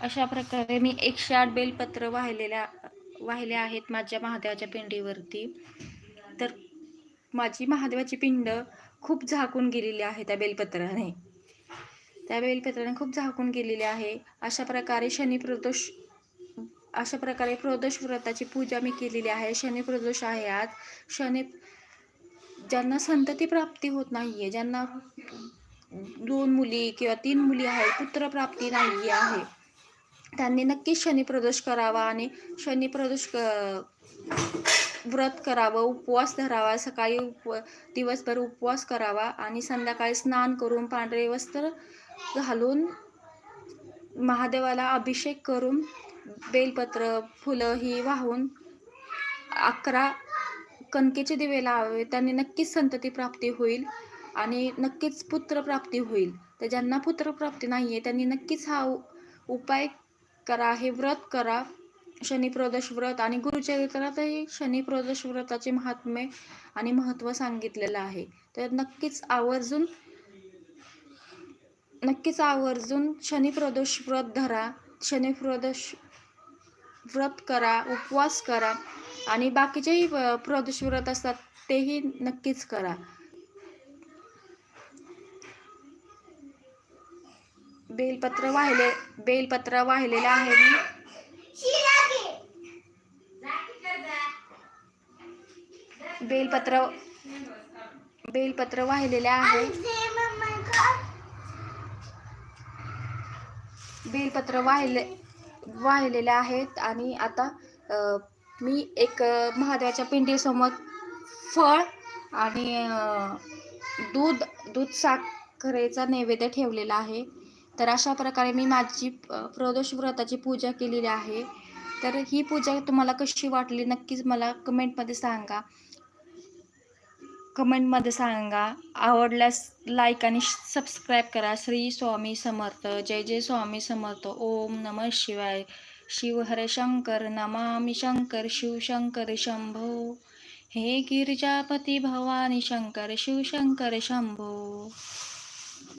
अशा प्रकारे मी एकशे आठ बेलपत्र वाहिलेल्या वाहिले आहेत माझ्या महादेवाच्या पिंडीवरती. तर माझी महादेवाची पिंड खूप झाकून गेलेली आहे त्या बेलपत्राने. त्या बेलपत्राने खूप झाकून गेलेली आहे. अशा प्रकारे शनी प्रदोष अशा प्रकारे प्रदोष व्रताची पूजा मी केलेली आहे. शनी प्रदोष आहे आज. शनी ज्यांना संतती प्राप्ती होत नाहीये ज्यांना दोन मुली किंवा तीन मुली आहेत पुत्रप्राप्ती नाही आहे. त्यांनी नक्कीच शनी प्रदोष करावा आणि शनिप्रदोष क- व्रत करावं उपवास धरावा सकाळी उप दिवसभर उपवास करावा आणि संध्याकाळी स्नान करून पांढरे वस्त्र घालून महादेवाला अभिषेक करून बेलपत्र फुलं ही वाहून अकरा कणकेचे दिवे लावावे. त्यांनी नक्कीच संतती प्राप्ती होईल आणि नक्कीच पुत्रप्राप्ती होईल. तर ज्यांना पुत्रप्राप्ती नाही आहे त्यांनी नक्कीच हा उपाय करा हे व्रत करा. शनिप्रदोष व्रत आणि गुरुचरित्रातही शनिप्रदोष व्रताचे महात्म्य आणि महत्त्व सांगितलेलं आहे. तर नक्कीच आवर्जून नक्कीच आवर्जून शनिप्रदोष व्रत धरा. शनिप्रदोष व्रत करा उपवास करा आणि बाकीचेही प्रदोष व्रत असतात तेही नक्कीच करा. बेलपत्र वाहिले बेलपत्र वाहिलेलं आहे मी. बेलपत्र बेलपत्र वाहिलेले आहे. बेलपत्र वाहिले वाहिलेले आहेत आणि आता मी एक महादेवाच्या पिंडीसमोर फळ आणि दूध दूध साखरेचा नैवेद्य ठेवलेला आहे. तर अशा प्रकारे मी माझी प्रदोष व्रताची पूजा केलेली आहे. तर ही पूजा तुम्हाला कशी वाटली? नक्कीच मला कमेंटमध्ये सांगा. कमेंटमध्ये सांगा. आवडल्यास लाईक आणि सबस्क्राईब करा. श्री स्वामी समर्थ. जय जय स्वामी समर्थ. ओम नमः शिवाय. शिव हर शंकर. नमामि शंकर. शिव शंकर शंभो. हे गिरिजापती भवानी शंकर. शिव शंकर शंभो.